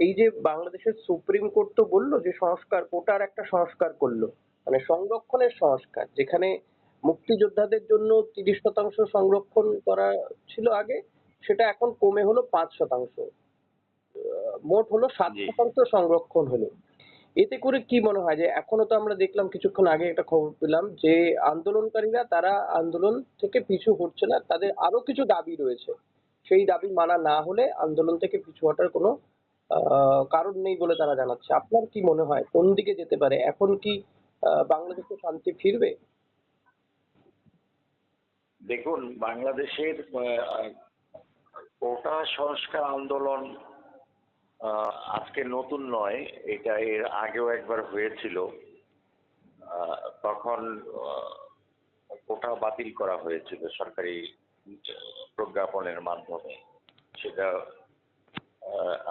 এই যে বাংলাদেশের সুপ্রিম কোর্ট তো বলল যে সংস্কার কোটার একটা সংস্কার করল। মানে সংরক্ষণের সংস্কার যেখানে মুক্তিযোদ্ধাদের জন্য তিরিশ শতাংশ সংরক্ষণ করা ছিল আগে সেটা এখন কমে হলো পাঁচ শতাংশ। মোট হলো সাত শতাংশ সংরক্ষণ হলো। এতে করে কি মনে হয় যে এখনও তো আমরা দেখলাম কিছুক্ষণ আগে একটা খবর পেলাম যে আন্দোলনকারীরা তারা আন্দোলন থেকে পিছু হটছে না তাদের আরও কিছু দাবি রয়েছে। সেই দাবি মানা না হলে আন্দোলন থেকে পিছু হটার কোনো কারণ নেই বলে তারা জানাচ্ছে। আপনার কি মনে হয়, কোন দিকে যেতে পারে? এখন কি বাংলাদেশে শান্তি ফিরবে? দেখুন, বাংলাদেশের কোটা সংস্কার আন্দোলন আজকে নতুন নয়, এটা এর আগেও একবার হয়েছিল। তখন কোটা বাতিল করা হয়েছিল সরকারি প্রজ্ঞাপনের মাধ্যমে। সেটা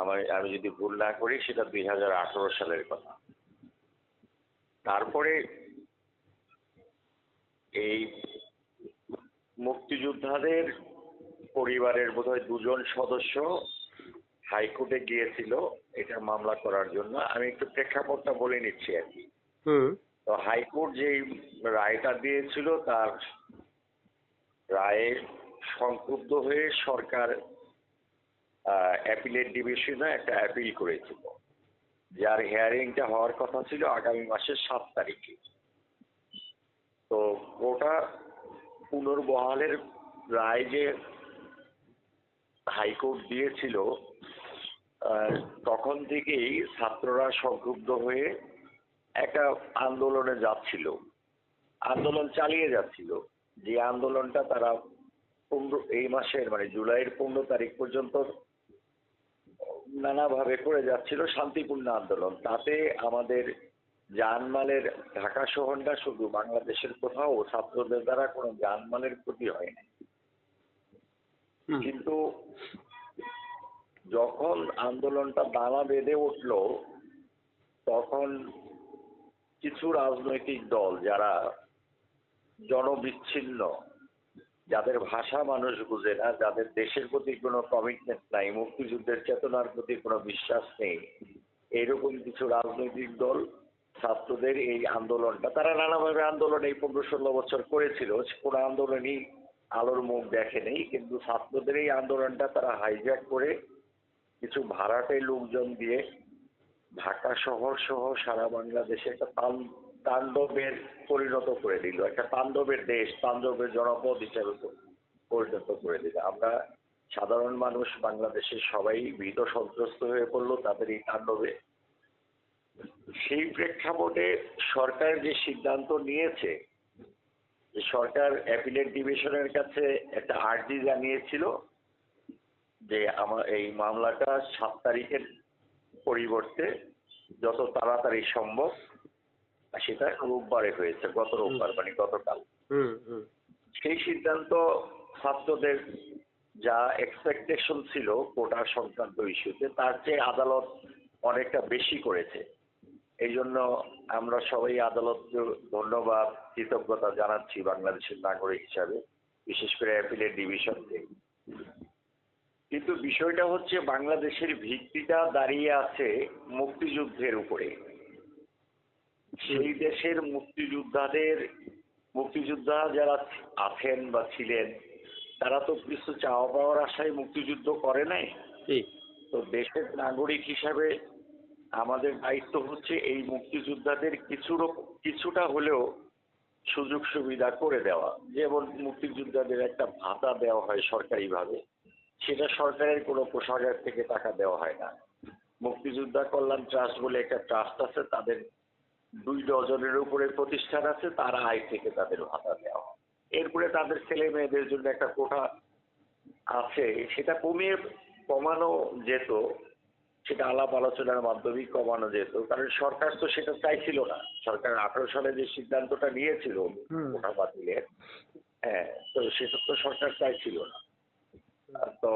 আমার আমি যদি ভুল না করি সেটা দুই হাজার আঠারো সালের কথা। তারপরে এই মুক্তিযোদ্ধাদের পরিবারের বোধহয় দুজন সদস্য হাইকোর্টে গিয়েছিল এটা মামলা করার জন্য। আমি একটু প্রেক্ষাপটটা বলে নিচ্ছি আর কি। তো হাইকোর্ট যেই রায়টা দিয়েছিল তার রায়ে সংক্ষুব্ধ হয়ে সরকার অ্যাপিলেট ডিভিশনে একটা অ্যাপিল করেছিল। যার হিয়ারিংটা হওয়ার কথা ছিল আগামী মাসের সাত তারিখে। তো ওটা পুনর্বহালের রায় যে হাইকোর্ট দিয়েছিল তখন থেকেই ছাত্ররা সংক্ষুব্ধ হয়ে একটা আন্দোলনে যাচ্ছিল। আন্দোলন চালিয়ে যাচ্ছিল। যে আন্দোলনটা তারা পনেরো, এই মাসের মানে জুলাইয়ের পনেরো তারিখ পর্যন্ত নানাভাবে করে যাচ্ছিল শান্তিপূর্ণ আন্দোলন। তাতে আমাদের জানমালের ঢাকা শহরটা শুধু বাংলাদেশের কোথাও ছাত্রদের দ্বারা কোনো জানমালের ক্ষতি হয়নি হুম। কিন্তু যখন আন্দোলনটা দানা বেঁধে উঠল তখন কিছু রাজনৈতিক দল যারা জনবিচ্ছিন্ন যাদের ভাষা মানুষ বুঝে না, যাদের দেশের প্রতি কোনো কমিটমেন্ট নাই, মুক্তিযুদ্ধের চেতনার প্রতি কোনো বিশ্বাস নেই, এরকম কিছু রাজনৈতিক দল ছাত্রদের এই আন্দোলনটা, তারা নানাভাবে আন্দোলন এই পনেরো ষোলো বছর করেছিল, কোনো আন্দোলনই আলোর মুখ দেখেনি কিন্তু ছাত্রদের এই আন্দোলনটা তারা হাইজ্যাক করে কিছু ভাড়াটে লোকজন দিয়ে ঢাকা শহর সহ সারা বাংলাদেশে একটা তান- তাণ্ডবের পরিণত করে দিল। একটা তাণ্ডবের দেশ, তাণ্ডবের জনপদ হিসাবে পরিণত করে দিল। আমরা সাধারণ মানুষ, বাংলাদেশের সবাই ভীত সন্ত্রস্ত হয়ে পড়ল তাদের এই তাণ্ডবে। সেই প্রেক্ষাপটে সরকার যে সিদ্ধান্ত নিয়েছে, যে সরকার অ্যাপিলেট ডিভিশনের কাছে একটা আর্জি জানিয়েছিল যে আমার এই মামলাটা সাত তারিখের পরিবর্তে যত তাড়াতাড়ি সম্ভব সেটা রোববারে হয়েছে গত রোববার মানে গতকাল। সেই সিদ্ধান্ত ছাত্রদের যা এক্সপেকটেশন ছিল কোটা সংক্রান্ত ইস্যুতে তার চেয়ে আদালত অনেকটা বেশি করেছে। এই জন্য আমরা সবাই আদালতকে ধন্যবাদ কৃতজ্ঞতা জানাচ্ছি বাংলাদেশের নাগরিক হিসাবে বিশেষ করে অ্যাপিলেট ডিভিশনকে। কিন্তু বিষয়টা হচ্ছে বাংলাদেশের ভিত্তিটা দাঁড়িয়ে আছে মুক্তিযুদ্ধের উপরে। সেই দেশের মুক্তিযোদ্ধাদের মুক্তিযোদ্ধা যারা আছেন বা ছিলেন তারা তো কিছু চাওয়া পাওয়ার আশায় মুক্তিযুদ্ধ করে নাই। তো দেশের নাগরিক হিসাবে আমাদের দায়িত্ব হচ্ছে এই মুক্তিযোদ্ধাদের কিছু কিছুটা হলেও সুযোগ সুবিধা করে দেওয়া। যেমন মুক্তিযোদ্ধাদের একটা ভাতা দেওয়া হয় সরকারিভাবে সেটা সরকারের কোনো কোষাগার থেকে টাকা দেওয়া হয় না। মুক্তিযোদ্ধা কল্যাণ ট্রাস্ট বলে একটা ট্রাস্ট আছে তাদের দুই ডজনের উপরে প্রতিষ্ঠান আছে তারা আয় থেকে তাদের ভাতা দেওয়া এরপরে তাদের ছেলে মেয়েদের জন্য একটা কোঠা আছে সেটা কমিয়ে কমানো যেত সেটা আলাপ আলোচনার মাধ্যমেই কমানো যেত কারণ সরকার তো সেটা চাইছিল না। সরকার আঠারো সালে যে সিদ্ধান্তটা নিয়েছিল। কোটা বাতিলের হ্যাঁ তো সেটা তো সরকার চাইছিল না। তো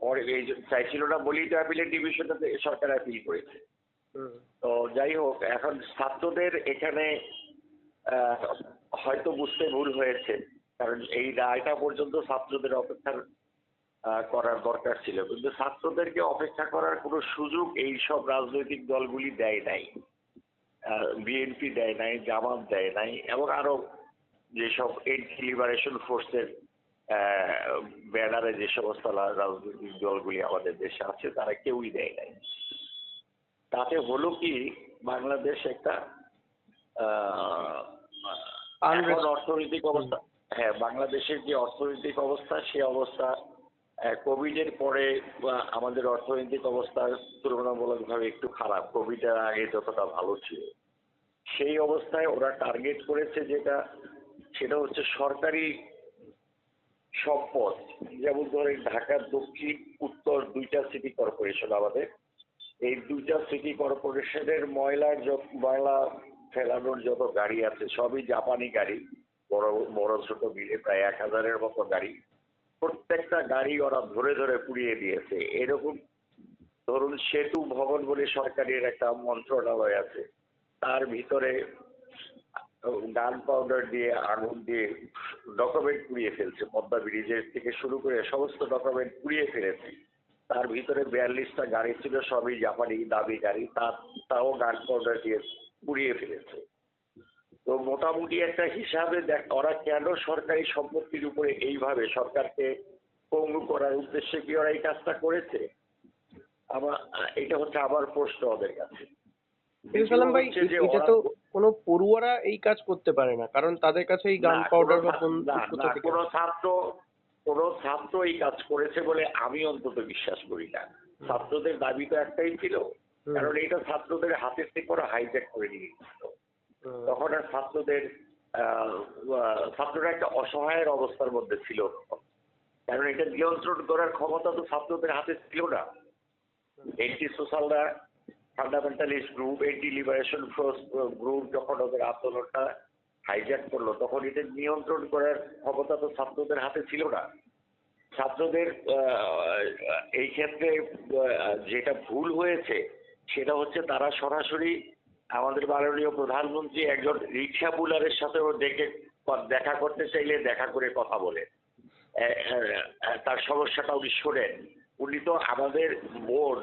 পরে এই চাইছিল না বলেই তো অ্যাপিলেট ডিভিশনটাতে সরকার অ্যাপিল করেছে। তো যাই হোক, এখন ছাত্রদের এখানে হয়তো বুঝতে ভুল হয়েছে, কারণ এই রায়টা পর্যন্ত ছাত্রদের অপেক্ষার করার দরকার ছিল। কিন্তু ছাত্রদেরকে অপেক্ষা করার কোনো সুযোগ এই সব রাজনৈতিক দলগুলি দেয় নাই। বিএনপি দেয় নাই, জামাত দেয় নাই, এবং আরও যেসব এন্টি লিবারেশন ফোর্সের ব্যানারে যে সমস্ত রাজনৈতিক দলগুলি আমাদের দেশে আছে, তারা কেউই দেয় নাই। তাতে হলো কি বাংলাদেশ একটা আহ, অর্থনৈতিক অবস্থা। হ্যাঁ বাংলাদেশের যে অর্থনৈতিক অবস্থা সে অবস্থা কোভিড এর পরে বা আমাদের অর্থনৈতিক অবস্থা তুলনামূলকভাবে একটু খারাপ। কোভিড এর আগে যতটা ভালো ছিল। সেই অবস্থায় ওরা টার্গেট করেছে যেটা সেটা হচ্ছে সরকারি সম্পদ যেমন ধরেন ঢাকার দক্ষিণ উত্তর দুইটা সিটি কর্পোরেশন আমাদের। এই দুইটা সিটি কর্পোরেশনের ময়লার যত, ময়লা ফেলানোর যত গাড়ি আছে, সবই জাপানি গাড়ি। বড় বড় ছোট মিলে প্রায় এক হাজারের মতো গাড়ি। প্রত্যেকটা গাড়ি ওরা ধরে ধরে পুড়িয়ে দিয়েছে। এরকম ধরুন সেতু ভবন বলে সরকারের একটা মন্ত্রণালয় আছে। তার ভিতরে গান পাউডার দিয়ে, আগুন দিয়ে ডকুমেন্ট পুড়িয়ে ফেলছে। পদ্মা ব্রিজের থেকে শুরু করে সমস্ত ডকুমেন্ট পুড়িয়ে ফেলেছে। তার ভিতরে বিয়াল্লিশটা গাড়ি ছিল সবই জাপানি দাবি গাড়ি। তার তাও গান পাউডার দিয়ে পুড়িয়ে ফেলেছে। তো মোটামুটি একটা হিসাবে দেখ ওরা কেন সরকারি সম্পত্তির উপরে এইভাবে সরকারকে পঙ্গু করার উদ্দেশ্যে কি ওরা এই কাজটা করেছে? আমার এটা হচ্ছে আবার প্রশ্ন ওদের কাছে। সালাম ভাই যে এটা তো কোনো পড়ুয়ারা এই কাজ করতে পারে না কারণ তাদের কাছে এই গান পাউডার বা কোনো ছাত্র কোনো ছাত্র এই কাজ করেছে বলে আমি অন্তত বিশ্বাস করি না। ছাত্রদের দাবি তো একটাই ছিল কারণ এটা ছাত্রদের হাতের থেকে ওরা হাইজ্যাক করে নিয়ে তখন আর ছাত্রদের ছাত্ররা একটা অসহায়ের অবস্থার মধ্যে ছিল। কারণ এটা নিয়ন্ত্রণ করার ক্ষমতা তো ছাত্রদের হাতে ছিল না। Anti সোশ্যালরা fundamentalist group anti liberation force group যখন ওদের আন্দোলনটা হাইজ্যাক করল, তখন এটা নিয়ন্ত্রণ করার ক্ষমতা তো ছাত্রদের হাতে ছিল না। ছাত্রদের এই ক্ষেত্রে যেটা ভুল হয়েছে, সেটা হচ্ছে তারা সরাসরি আমাদের মাননীয় প্রধানমন্ত্রী একজন রিক্সা পুলারের সাথেও ডেকে দেখা করতে চাইলে দেখা করে কথা বলে তার সমস্যাটা উনি শোনেন। উনি তো আমাদের বোন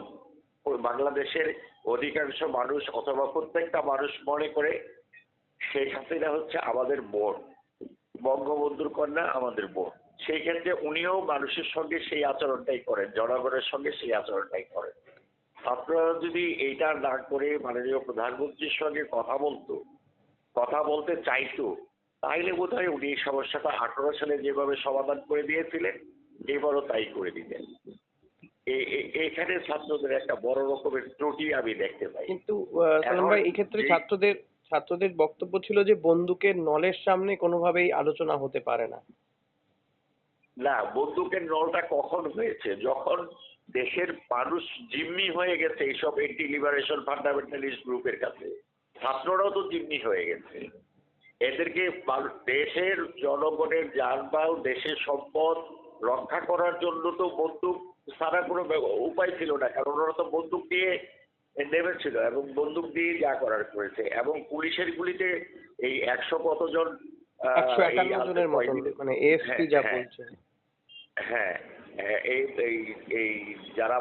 বাংলাদেশের অধিকাংশ মানুষ অথবা প্রত্যেকটা মানুষ মনে করে শেখ হাসিনা হচ্ছে আমাদের বোন। বঙ্গবন্ধুর কন্যা আমাদের বোন। সেই ক্ষেত্রে উনিও মানুষের সঙ্গে সেই আচরণটাই করেন জনগণের সঙ্গে সেই আচরণটাই করেন। আপনারা যদি এইটা না করে মাননীয় প্রধানমন্ত্রীর সঙ্গে কথা বলতো কথা বলতে চাইতো তাইলে বোধ হয় উনি এই সমস্যাটা আঠারো সালে যেভাবে সমাধান করে দিয়েছিলেন এবারও তাই করে দিতেন। এখানে ছাত্রদের একটা বড় রকমের ত্রুটি আমি দেখতে পাই। কিন্তু আহ, সালাম ভাই এখন এই ক্ষেত্রে ছাত্রদের ছাত্রদের বক্তব্য ছিল যে বন্দুকের নলের সামনে কোনোভাবেই আলোচনা হতে পারে না। না, বন্দুকের নলটা কখন হয়েছে? যখন দেশের মানুষ জিম্মি হয়ে গেছে এইসব এন্টি লিবারেশন ফান্ডামেন্টালিস্ট গ্রুপের কাছে, ছাত্ররাও তো জিম্মি হয়ে গেছে। এদেরকে দেশের জনগণের যানবাহন, দেশের সম্পদ রক্ষা করার জন্য তো বন্দুক ছাড়া কোনো উপায় ছিল না, কারণ ওরা তো বন্দুক দিয়ে নেমেছিল এবং বন্দুক দিয়ে যা করার করেছে এবং পুলিশের গুলিতে এই একশো কতজন আহ, একশো একান্ন জনের মতন মানে এএফপি হ্যাঁ, যা হ্যাঁ। বলছে। হ্যাঁ হ্যাঁ, এই এই এই যারা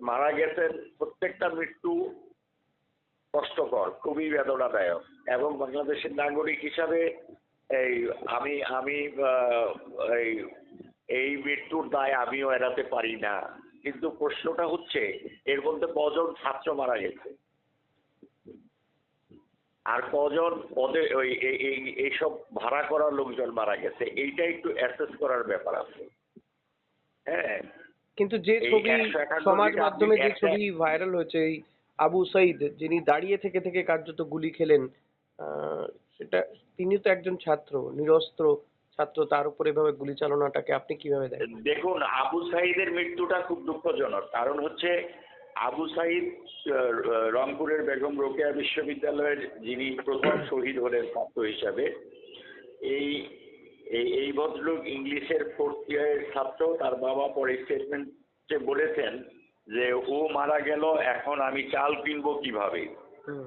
মারা গেছেন প্রত্যেকটা মৃত্যু কষ্টকর খুবই বেদনাদায়ক এবং বাংলাদেশের নাগরিক হিসাবে এই আমি আমি এই এই মৃত্যুর দায় আমিও এড়াতে পারি না। কিন্তু প্রশ্নটা হচ্ছে এর মধ্যে কজন ছাত্র মারা গেছে? আর কজন পদে ওই এই- এই এইসব ভাড়া করা লোকজন মারা গেছে? এইটা একটু অ্যাসেস করার ব্যাপার আছে। হ্যাঁ? কিন্তু যে ছবি সমাজ মাধ্যমে যে ছবি ভাইরাল হয়েছে এই আবু সাইদ যিনি দাঁড়িয়ে থেকে থেকে কার্যত গুলি খেলেন আহ, সেটা তিনি তো একজন ছাত্র নিরস্ত্র ছাত্র তার উপর এভাবে গুলি চালনাটাকে আপনি কীভাবে দেখেন? দেখুন আবু সাইদের মৃত্যুটা খুব দুঃখজনক। কারণ হচ্ছে আবু সাইদ রংপুরের বেগম রোকেয়া বিশ্ববিদ্যালয়ের যিনি প্রথম শহীদ হলেন ছাত্র হিসাবে এই এই ভদ্রলোক ইংলিশের ফোর্থ ইয়ারের ছাত্র তার বাবা পরে স্টেটমেন্টে বলেছেন যে ও মারা গেল এখন আমি চাল কিনবো কীভাবে?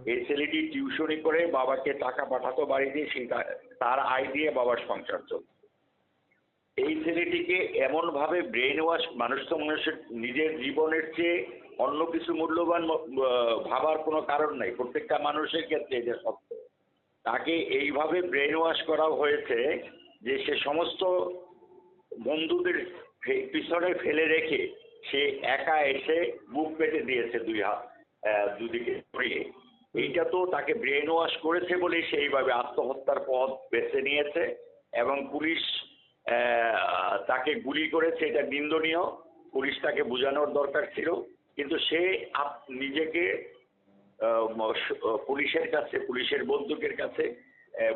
এই ছেলেটি টিউশনি করে বাবাকে টাকা পাঠাতো বাড়িতে সেই তার আয় দিয়ে বাবার সংসার চলত এই ছেলেটিকে এমন ভাবে ব্রেন ওয়াশ মানুষ তো মানুষের নিজের জীবনের চেয়ে অন্য কিছু মূল্যবান ভাবার কোনো কারণ নাই। প্রত্যেকটা মানুষের ক্ষেত্রে এটা সত্য। তাকে এইভাবে ব্রেন ওয়াশ করা হয়েছে যে সে সমস্ত বন্ধুদের পিছনে ফেলে রেখে সে একা এসে বুক পেতে দিয়েছে দুই হাত দুদিকে ধরিয়ে এইটা তো তাকে ব্রেন ওয়াশ করেছে বলেই সে এইভাবে আত্মহত্যার পথ বেছে নিয়েছে এবং পুলিশ তাকে গুলি করেছে এটা নিন্দনীয়। পুলিশ তাকে বোঝানোর দরকার ছিল। কিন্তু সে নিজেকে পুলিশের কাছে পুলিশের বন্দুকের কাছে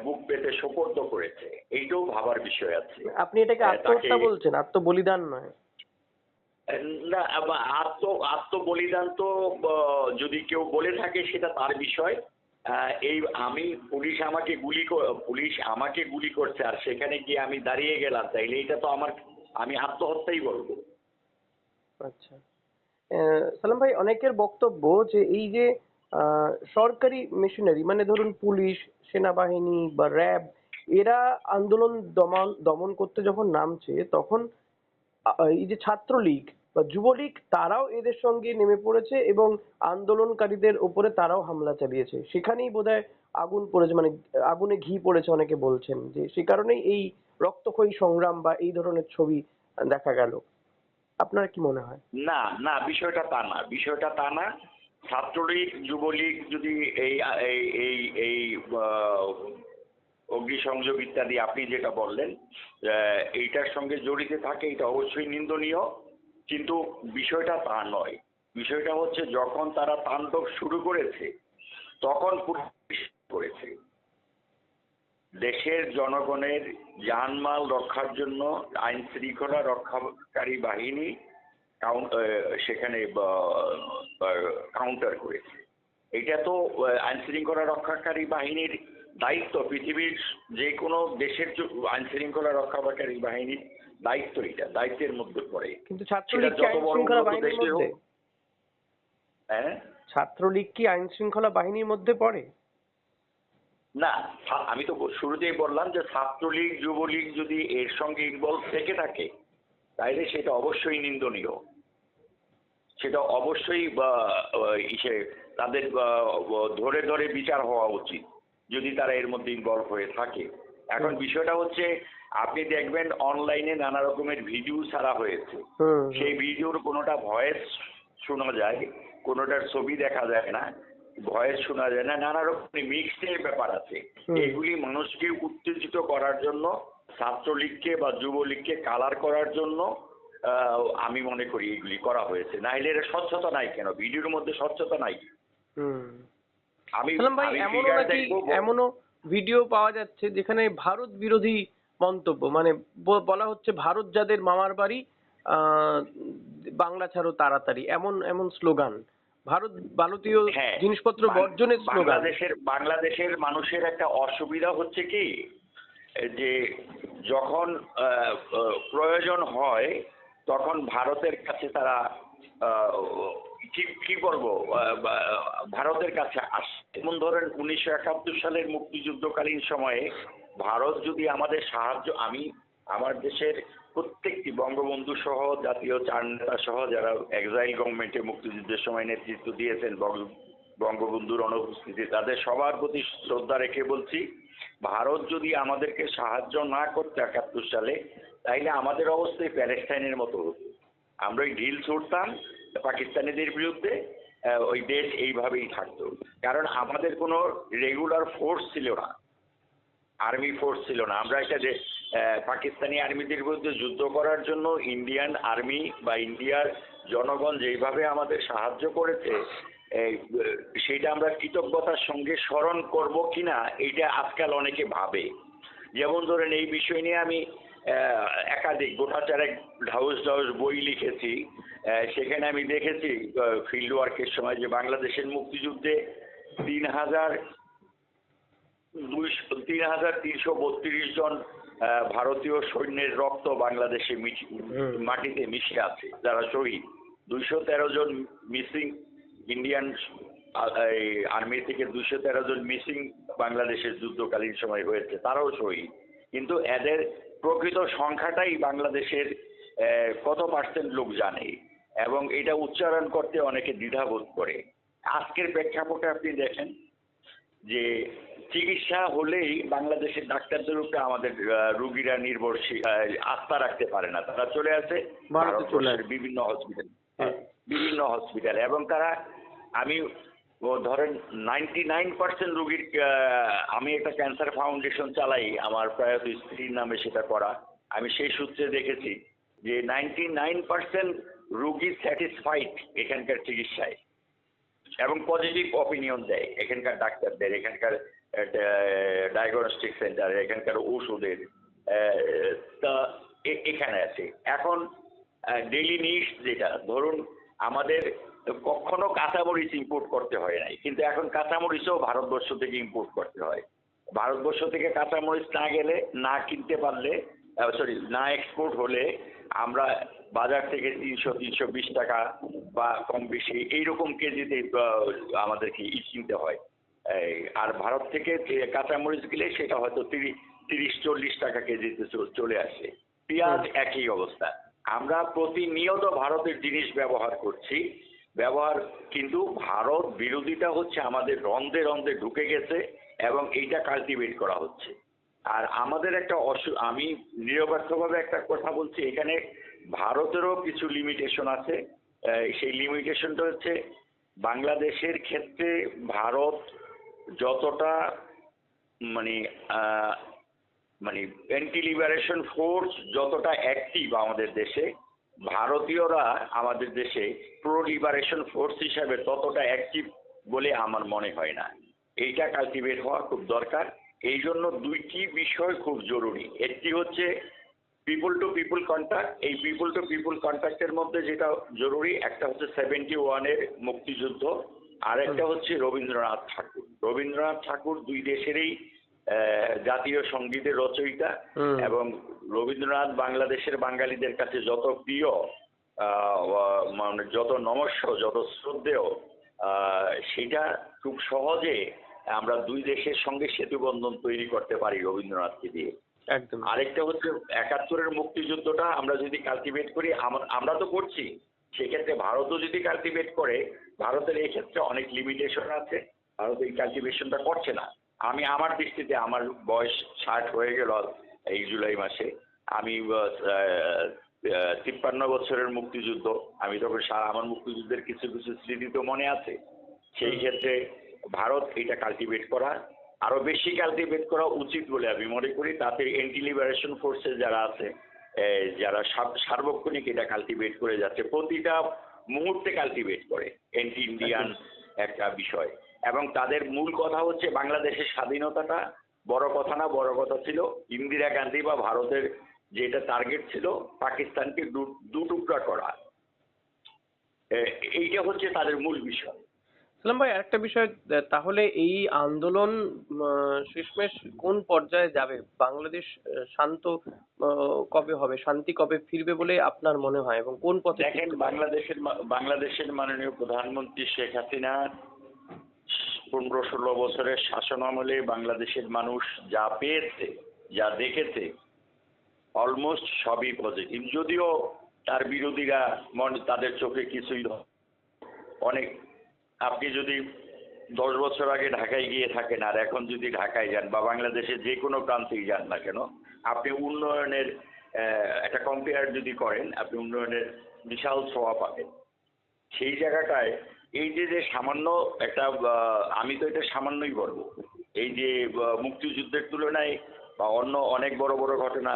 বুক পেতে সোপর্দ করেছে। এইটাও ভাবার বিষয় আছে। আপনি এটাকে আত্মহত্যা বলছেন আত্মবলিদান নয়। না আত্ম, আত্মবলিদান তো যদি কেউ বলে থাকে সেটা তার বিষয়। এই আমি, পুলিশ আমাকে গুলি পুলিশ আমাকে গুলি করছে, আর সেখানে গিয়ে আমি দাঁড়িয়ে গেলাম, তাইলে এটা তো আমার, আমি আত্মহত্যাই বলব। আচ্ছা। সালাম ভাই, অনেকের বক্তব্য যে এই যে সরকারি মেশিনারি মানে ধরুন পুলিশ, সেনাবাহিনী বা র্যাব, এরা আন্দোলন দমন দমন করতে যখন নামছে, তখন এই যে ছাত্রলীগ বা যুবলীগ তারাও এদের সঙ্গে নেমে পড়েছে এবং আন্দোলনকারীদের উপরে তারাও হামলা চালিয়েছে। সেখানেই বোধহয় আগুন পড়েছে মানে আগুনে ঘি পড়েছে অনেকে বলছেন যে সে কারণেই এই রক্তক্ষয়ী সংগ্রাম বা এই ধরনের ছবি দেখা গেল। আপনার কি মনে হয়? না না, বিষয়টা তা না। বিষয়টা তা না। ছাত্রলীগ, যুবলীগ যদি এই এই এই অগ্নিসংযোগ ইত্যাদি আপনি যেটা বললেন এইটার সঙ্গে জড়িত থাকে, এটা অবশ্যই নিন্দনীয়। কিন্তু বিষয়টা তা নয়। বিষয়টা হচ্ছে যখন তারা তাণ্ডব শুরু করেছে, তখন করেছে। দেশের জনগণের জানমাল রক্ষার জন্য আইন শৃঙ্খলা রক্ষাকারী বাহিনী সেখানে কাউন্টার করেছে। এটা তো আইন শৃঙ্খলা রক্ষাকারী বাহিনীর দায়িত্ব। পৃথিবীর যে কোনো দেশের আইন শৃঙ্খলা রক্ষাকারী বাহিনীর দায়িত্ব এটা দায়িত্বের মধ্যে পড়ে। কিন্তু ছাত্রলীগ যত বড় হোক। হ্যাঁ? ছাত্রলীগ কি আইন শৃঙ্খলা বাহিনীর মধ্যে পড়ে? না আমি তো শুরুতেই বললাম যে ছাত্রলীগ যুবলীগ যদি এর সঙ্গে ইনভলভ থেকে থাকে তাইলে সেটা অবশ্যই নিন্দনীয়। সেটা অবশ্যই বা, ইসে তাদের ধরে ধরে বিচার হওয়া উচিত যদি তারা এর মধ্যে ইনভলভ হয়ে থাকে। এখন বিষয়টা হচ্ছে আপনি দেখবেন অনলাইনে নানা রকমের ভিডিও ছাড়া হয়েছে। সেই ভিডিওর কোনোটা ভয়েস শোনা যায় কোনোটার ছবি দেখা যায় না ভয়েস শোনা যায় না নানা রকমের মিক্সের ব্যাপার আছে। এগুলি মানুষকে উত্তেজিত করার জন্য ছাত্রলীগকে বা যুবলীগকে কালার করার জন্য আহ, আমি মনে করি এগুলি করা হয়েছে। নাহলে এর স্বচ্ছতা নাই কেন? ভিডিওর মধ্যে স্বচ্ছতা নাই। আমি এমনও ভিডিও পাওয়া যাচ্ছে যেখানে ভারত বিরোধী মন্তব্য। মানে বলা হচ্ছে ভারত যাদের মামার বাড়ি আহ, বাংলা ছাড়ো তাড়াতাড়ি এমন এমন স্লোগান। ভারত ভারতীয় হ্যাঁ, জিনিসপত্র বর্জনের স্লোগান। বাংলাদেশের বাংলাদেশের মানুষের একটা অসুবিধা হচ্ছে কি? যে যখন প্রয়োজন হয় তখন ভারতের কাছে তারা কি কি বলব? ভারতের কাছে আসে। যেমন ধরেন উনিশশো একাত্তর সালের মুক্তিযুদ্ধকালীন সময়ে ভারত যদি আমাদের সাহায্য, আমি আমার দেশের প্রত্যেকটি বঙ্গবন্ধু সহ, জাতীয় চার নেতা সহ, যারা এক্সাইল গভর্নমেন্টে মুক্তিযুদ্ধের সময় নেতৃত্ব দিয়েছেন বঙ্গবন্ধুর অনুপস্থিতি, তাদের সবার প্রতি শ্রদ্ধা রেখে বলছি, ভারত যদি আমাদেরকে সাহায্য না করতো একাত্তর সালে, তাইলে আমাদের অবস্থায় প্যালেস্টাইনের মতো হতো আমরা ওই ঢিল ছুটতাম, পাকিস্তানিদের বিরুদ্ধে ওই দেশ এইভাবেই থাকতো। কারণ আমাদের কোনো রেগুলার ফোর্স ছিল না। আর্মি ফোর্স ছিল না। আমরা এটা যে পাকিস্তানি আর্মিদের বিরুদ্ধে যুদ্ধ করার জন্য ইন্ডিয়ান আর্মি বা ইন্ডিয়ার জনগণ যেইভাবে আমাদের সাহায্য করেছে সেটা আমরা কৃতজ্ঞতার সঙ্গে স্মরণ করব কিনা এইটা আজকাল অনেকে ভাবে। যেমন ধরেন এই বিষয় নিয়ে আমি একাধিক গোটা চারেক ঢাউস ঢাউস বই লিখেছি সেখানে আমি দেখেছি ফিল্ড ওয়ার্কের সময় যে বাংলাদেশের মুক্তিযুদ্ধে তিন হাজার দুইশো তিন হাজার তিনশো বত্রিশ জন ভারতীয় সৈন্যের রক্ত বাংলাদেশে মাটিতে মিশে আছে যারা শহীদ। দুইশো তেরো জন মিসিং ইন্ডিয়ান আর্মি থেকে দুইশো তেরো জন মিসিং বাংলাদেশের যুদ্ধকালীন সময় হয়েছে তারাও শহীদ। কিন্তু এদের প্রকৃত সংখ্যাটাই বাংলাদেশের কত পার্সেন্ট লোক জানে এবং এটা উচ্চারণ করতে অনেকে দ্বিধাবোধ করে। আজকের প্রেক্ষাপটে আপনি দেখেন যে চিকিৎসা হলেই বাংলাদেশের ডাক্তারদের উপরে আমাদের রুগীরা নির্ভরশীল আস্থা রাখতে পারে না তারা চলে আসে। বিভিন্ন হসপিটাল হ্যাঁ। বিভিন্ন হসপিটাল এবং তারা আমি ধরেন নাইনটি নাইন পার্সেন্ট রুগীর আমি একটা ক্যান্সার ফাউন্ডেশন চালাই আমার প্রয়াত স্ত্রীর নামে সেটা করা আমি সেই সূত্রে দেখেছি যে নাইনটি নাইন পার্সেন্ট রুগী স্যাটিসফাইড এখানকার চিকিৎসায় এবং পজিটিভ অপিনিয়ন দেয়, এখানকার ডাক্তারদের, এখানকার ডায়াগনস্টিক সেন্টার এখানকার ওষুধের তা এখানে আছে। এখন ডেলি নিডস যেটা, ধরুন আমাদের কখনো কাঁচামরিচ ইম্পোর্ট করতে হয় নাই, কিন্তু এখন কাঁচামরিচও ভারতবর্ষ থেকে ইম্পোর্ট করতে হয়। ভারতবর্ষ থেকে কাঁচামরিচ না গেলে, না কিনতে পারলে সরি না এক্সপোর্ট হলে আমরা বাজার থেকে তিনশো তিনশো বিশ টাকা বা কম বেশি এইরকম কেজিতে আমাদেরকে ই কিনতে হয়। এই, আর ভারত থেকে যে কাঁচামরিচ গেলে সেটা হয়তো তিরিশ তিরিশ চল্লিশ টাকা কেজিতে চলে আসে। পেঁয়াজ একই অবস্থা। আমরা প্রতিনিয়ত ভারতের জিনিস ব্যবহার করছি। ব্যবহার কিন্তু ভারত বিরোধিতা হচ্ছে আমাদের রন্ধে রন্ধে ঢুকে গেছে এবং এইটা কাল্টিভেট করা হচ্ছে। আর আমাদের একটা অসু আমি নিরপেক্ষভাবে একটা কথা বলছি। এখানে ভারতেরও কিছু লিমিটেশন আছে। সেই লিমিটেশনটা হচ্ছে বাংলাদেশের ক্ষেত্রে ভারত যতটা মানে মানে অ্যান্টি লিবারেশন ফোর্স যতটা অ্যাক্টিভ আমাদের দেশে, ভারতীয়রা আমাদের দেশে প্রো লিবারেশন ফোর্স হিসাবে ততটা অ্যাক্টিভ বলে আমার মনে হয় না। এইটা কালটিভেট হওয়া খুব দরকার। এই জন্য দুইটি বিষয় খুব জরুরি। একটি হচ্ছে পিপল টু পিপল কন্ট্যাক্ট এই পিপল টু পিপল কন্ট্যাক্টের মধ্যে যেটা জরুরি একটা হচ্ছে সেভেন্টি ওয়ানের মুক্তিযুদ্ধ আর একটা হচ্ছে রবীন্দ্রনাথ ঠাকুর। রবীন্দ্রনাথ ঠাকুর দুই দেশেরই জাতীয় সঙ্গীতের রচয়িতা এবং রবীন্দ্রনাথ বাংলাদেশের বাঙালিদের কাছে যত প্রিয় মানে যত নমস্য যত শ্রদ্ধেয় আহ, সেটা খুব সহজে আমরা দুই দেশের সঙ্গে সেতু বন্ধন তৈরি করতে পারি রবীন্দ্রনাথকে দিয়ে। একদম। আরেকটা হচ্ছে একাত্তরের মুক্তিযুদ্ধটা আমরা যদি কালটিভেট করি আমরা তো করছি। সেক্ষেত্রে ভারতও যদি কালটিভেট করে ভারতের এই ক্ষেত্রে অনেক লিমিটেশন আছে। ভারত এই কালটিভেশনটা করছে না। আমি আমার দৃষ্টিতে আমার বয়স ষাট হয়ে গেল এই জুলাই মাসে। আমি তিপ্পান্ন বছরের মুক্তিযুদ্ধ। আমি তখন সারা আমার মুক্তিযুদ্ধের কিছু কিছু স্মৃতি তো মনে আছে। সেই ক্ষেত্রে ভারত এটা কালটিভেট করা আরও বেশি কালটিভেট করা উচিত বলে আমি মনে করি। তাতে এন্টি লিবারেশন ফোর্সে যারা আছে যারা সার্বক্ষণিক এটা কালটিভেট করে যাচ্ছে, প্রতিটা মুহূর্তে কালটিভেট করে এন্টি ইন্ডিয়ান একটা বিষয়। এবং তাদের মূল কথা হচ্ছে বাংলাদেশের স্বাধীনতাটা বড় কথা না, বড় কথা ছিল ইন্দিরা গান্ধী বা ভারতের যেটা টার্গেট ছিল পাকিস্তানকে দু টুকরা করা। এইটা হচ্ছে তাদের মূল বিষয়। সালাম ভাই আরেকটা বিষয় তাহলে এই আন্দোলন শেষমেশ কোন পর্যায়ে যাবে? বাংলাদেশ শান্ত কবে হবে? শান্তি কবে ফিরবে বলে আপনার মনে হয়? এবং কোন পথে দেখেন বাংলাদেশের বাংলাদেশের মাননীয় প্রধানমন্ত্রী শেখ হাসিনা পনেরো ষোলো বছরের শাসন আমলে বাংলাদেশের মানুষ যা পেয়েছে যা দেখেছে অলমোস্ট সবই পজিটিভ যদিও তার বিরোধীরা মনে তাদের চোখে কিছুই অনেক আপনি যদি দশ বছর আগে ঢাকায় গিয়ে থাকেন আর এখন যদি ঢাকায় যান বা বাংলাদেশের যে কোনো প্রান্তেই যান না কেন, আপনি উন্নয়নের একটা কম্পেয়ার যদি করেন, আপনি উন্নয়নের বিশাল ছোঁয়া পাবেন। সেই জায়গাটায় এই যে যে সামান্য একটা আমি তো এটা সামান্যই বলব। এই যে মুক্তিযুদ্ধের তুলনায় বা অন্য অনেক বড় বড় ঘটনা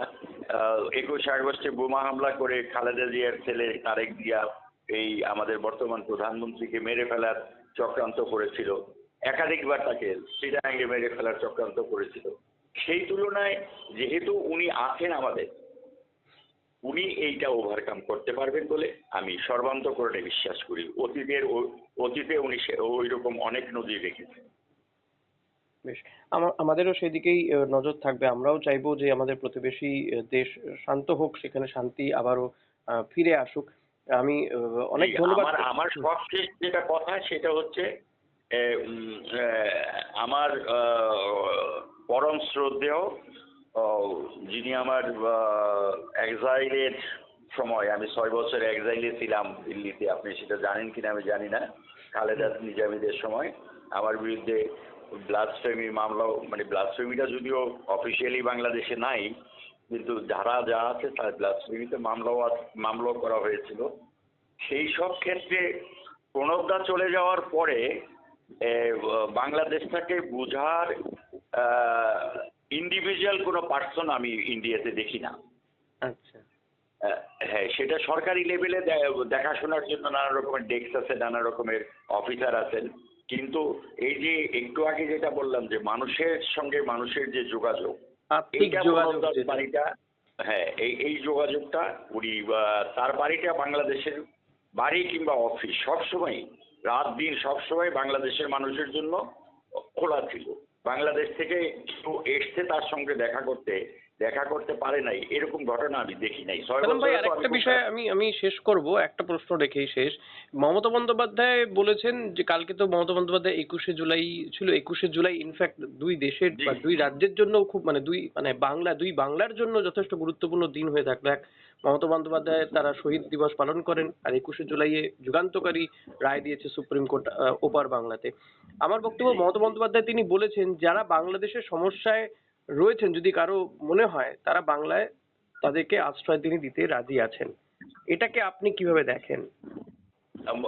একুশে আগস্টে বোমা হামলা করে খালেদা জিয়ার ছেলে তারেক জিয়া এই আমাদের বর্তমান প্রধানমন্ত্রীকে মেরে ফেলার চক্রান্ত করেছিল। একাধিকবার তাকে শ্রীডাঙ্গে মেরে ফেলার চক্রান্ত করেছিল। সেই তুলনায় যেহেতু উনি আছেন আমাদের, উনি এইটা ওভারকাম করতে পারবেন বলে আমি সর্বান্তকরণে বিশ্বাস করি। অতীতের অতীতে উনি ওই রকম অনেক নজির রেখেছেন বেশ। আমা- আমাদেরও সেদিকেই নজর থাকবে। আমরাও চাইব যে আমাদের প্রতিবেশী দেশ শান্ত হোক, সেখানে শান্তি আবারও ফিরে আসুক। আমি অনেক ধন্যবাদ। আমার সবশেষ যেটা কথা সেটা হচ্ছে আমার পরম শ্রদ্ধেয় যিনি আমার এক্সাইলের সময় আমি ছয় বছর এক্সাইলে ছিলাম দিল্লিতে আপনি সেটা জানেন কিনা আমি জানি না খালেদা নিজামীদের সময় আমার বিরুদ্ধে ব্লাসফেমি মামলাও মানে ব্লাসফেমিটা যদিও অফিসিয়ালি বাংলাদেশে নাই কিন্তু যারা যা আছে তার ব্লাসফেমিতে মামলাও মামলাও করা হয়েছিল। সেই সব ক্ষেত্রে প্রণবদা চলে যাওয়ার পরে বাংলাদেশটাকে বোঝার ইন্ডিভিজুয়াল কোনো পার্সন আমি ইন্ডিয়াতে দেখি না। আচ্ছা। হ্যাঁ সেটা সরকারি লেভেলে দেখাশোনার জন্য নানা রকমের ডেস্ক আছে নানা রকমের অফিসার আছেন। কিন্তু এই যে একটু আগে যেটা বললাম যে মানুষের সঙ্গে মানুষের যে যোগাযোগ আর্থিক যোগাযোগ বাড়িটা? হ্যাঁ এই এই যোগাযোগটা উনি তার বাড়িটা বাংলাদেশের বাড়ি কিংবা অফিস সবসময় রাত দিন সবসময় বাংলাদেশের মানুষের জন্য খোলা ছিল। বাংলাদেশ থেকে কেউ এসছে তার সঙ্গে দেখা করতে দেখা করতে পারে নাই এরকম ঘটনা আমি দেখি নাই। ছয় ভাই আরেকটা বিষয় আমি আমি শেষ করব একটা প্রশ্ন রেখেই শেষ। মমতা বন্দ্যোপাধ্যায় বলেছেন যে কালকে তো মমতা বন্দ্যোপাধ্যায় একুশে জুলাই ছিল। একুশে জুলাই ইনফ্যাক্ট দুই দেশের বা দুই রাজ্যের জন্য খুব মানে দুই মানে বাংলা দুই বাংলার জন্য যথেষ্ট গুরুত্বপূর্ণ দিন হয়ে থাকল। এক মমতা বন্দ্যোপাধ্যায় তারা শহীদ দিবস পালন করেন আর একুশে জুলাইয়ে যুগান্তকারী রায় দিয়েছে সুপ্রিম কোর্ট ওপার বাংলাতে। আমার বক্তব্য মমতা বন্দ্যোপাধ্যায় তিনি বলেছেন যারা বাংলাদেশের সমস্যায় রয়েছেন যদি কারও মনে হয় তারা বাংলায় তাদেরকে আশ্রয় তিনি দিতে রাজি আছেন। এটাকে আপনি কীভাবে দেখেন? আম,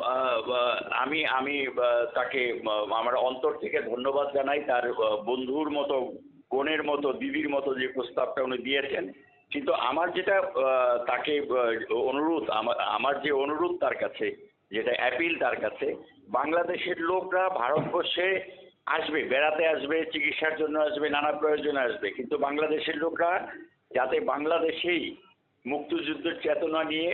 আমি তাকে আমার অন্তর থেকে ধন্যবাদ জানাই। তার বন্ধুর মতো বোনের মতো দিদির মতো যে প্রস্তাবটা উনি দিয়েছেন। কিন্তু আমার যেটা তাকে অনুরোধ আমার যে অনুরোধ তার কাছে যেটা অ্যাপিল তার কাছে বাংলাদেশের লোকরা ভারতবর্ষে আসবে বেড়াতে আসবে চিকিৎসার জন্য আসবে নানা প্রয়োজনে আসবে। কিন্তু বাংলাদেশের লোকরা যাতে বাংলাদেশেই মুক্তিযুদ্ধের চেতনা নিয়ে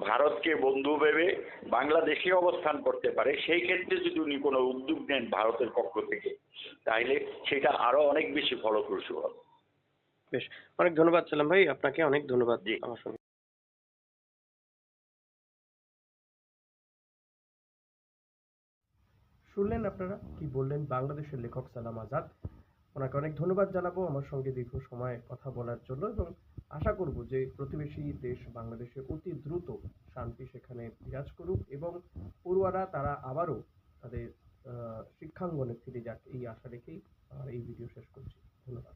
ভারতকে বন্ধু ভেবে বাংলাদেশে অবস্থান করতে পারে সেই ক্ষেত্রে যদি উনি কোনো উদ্যোগ নেন ভারতের পক্ষ থেকে তাহলে সেটা আরও অনেক বেশি ফলপ্রসূ হবে। বেশ অনেক ধন্যবাদ সালাম ভাই আপনাকে অনেক ধন্যবাদ জি। আমার সঙ্গে। শুনলেন আপনারা? কি বললেন? বাংলাদেশের লেখক সালাম আজাদ। ওনাকে অনেক ধন্যবাদ জানাব আমার সঙ্গে দীর্ঘ সময় কথা বলার জন্য এবং আশা করব যে প্রতিবেশী দেশ বাংলাদেশে অতি দ্রুত শান্তি সেখানে বিরাজ করুক এবং পড়ুয়ারা তারা আবারও তাদের শিক্ষাঙ্গনে ফিরে যাক। এই আশা রেখেই আমার এই ভিডিও শেষ করছি। ধন্যবাদ।